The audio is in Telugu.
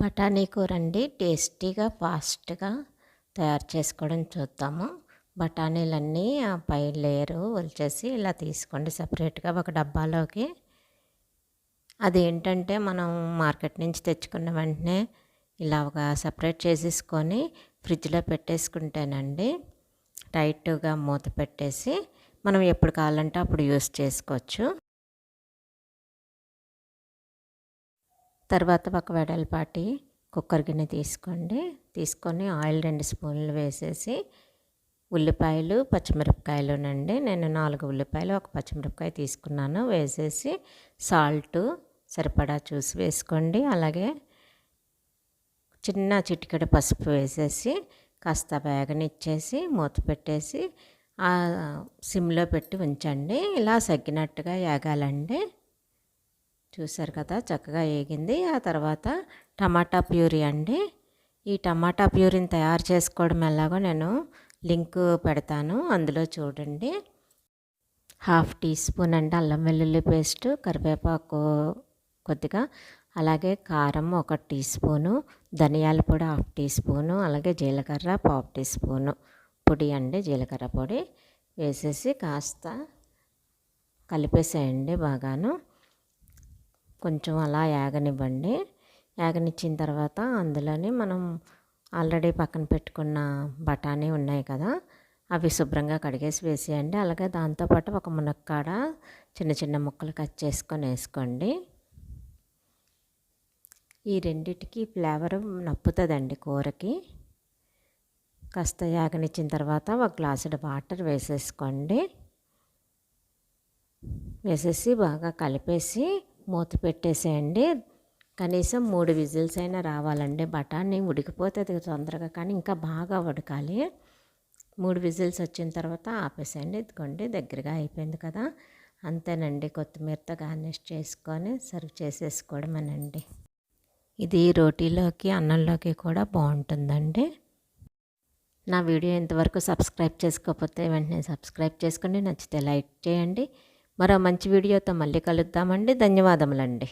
బఠానీ కూర అండి టేస్టీగా ఫాస్ట్గా తయారు చేసుకోవడం చూద్దాము. బఠానీలన్నీ ఆ పై లేయరు వచ్చేసి ఇలా తీసుకోండి సపరేట్గా ఒక డబ్బాలోకి. అదేంటంటే మనం మార్కెట్ నుంచి తెచ్చుకున్న వెంటనే ఇలా ఒక సపరేట్ చేసేసుకొని ఫ్రిడ్జ్లో పెట్టేసుకుంటేనండి టైట్గా మూత పెట్టేసి మనం ఎప్పుడు కావాలంటే అప్పుడు యూస్ చేసుకోవచ్చు. తర్వాత ఒక వెడల్పాటి కుక్కర్ గిన్నె తీసుకోండి. తీసుకొని ఆయిల్ రెండు స్పూన్లు వేసేసి ఉల్లిపాయలు పచ్చిమిరపకాయలునండి. నేను నాలుగు ఉల్లిపాయలు ఒక పచ్చిమిరపకాయ తీసుకున్నాను. వేసేసి సాల్ట్ సరిపడా చూసి వేసుకోండి. అలాగే చిన్న చిటికెడ పసుపు వేసేసి కాస్త వేగనిచ్చేసి మూత పెట్టేసి సిమ్లో పెట్టి ఉంచండి. ఇలా సగ్గినట్టుగా ఏగాలండి. చూసారు కదా చక్కగా వేగింది. ఆ తర్వాత టమాటా ప్యూరీ అండి. ఈ టమాటా ప్యూరీని తయారు చేసుకోవడం ఎలాగో నేను లింక్ పెడతాను అందులో చూడండి. హాఫ్ టీ స్పూన్ అండి అల్లం వెల్లుల్లి పేస్ట్ కరివేపాకు కొద్దిగా అలాగే కారం ఒక టీ స్పూను ధనియాల పొడి హాఫ్ టీ స్పూను అలాగే జీలకర్ర పావు టీ స్పూను పొడి అండి జీలకర్ర పొడి వేసేసి కాస్త కలిపేసేయండి బాగాను. కొంచెం అలా యాగనివ్వండి. యాగనిచ్చిన తర్వాత అందులోనే మనం ఆల్రెడీ పక్కన పెట్టుకున్న బఠానీ ఉన్నాయి కదా అవి శుభ్రంగా కడిగేసి వేసేయండి. అలాగే దాంతోపాటు ఒక మునక్కాడ చిన్న చిన్న ముక్కలు కట్ చేసుకొని వేసుకోండి. ఈ రెండిటికి ఫ్లేవర్ నప్పుతుందండి కూరకి. కాస్త యాగనిచ్చిన తర్వాత ఒక గ్లాసుడు వాటర్ వేసేసుకోండి. వేసేసి బాగా కలిపేసి మూత పెట్టేసేయండి. కనీసం మూడు విజిల్స్ అయినా రావాలండి. బఠానీ ఉడికిపోతుంది తొందరగా కానీ ఇంకా బాగా ఉడకాలి. మూడు విజిల్స్ వచ్చిన తర్వాత ఆపేసేయండి. ఇదిగోండి దగ్గరగా అయిపోయింది కదా. అంతేనండి కొత్తిమీరతో గార్నిష్ చేసుకొని సర్వ్ చేసేసుకోవడమేనండి. ఇది రోటీలోకి అన్నంలోకి కూడా బాగుంటుందండి. నా వీడియో ఇంతవరకు సబ్స్క్రైబ్ చేసుకోకపోతే వెంటనే సబ్స్క్రైబ్ చేసుకోండి. నచ్చితే లైక్ చేయండి. మరో మంచి వీడియోతో మళ్ళీ కలుద్దామండి. ధన్యవాదములండి.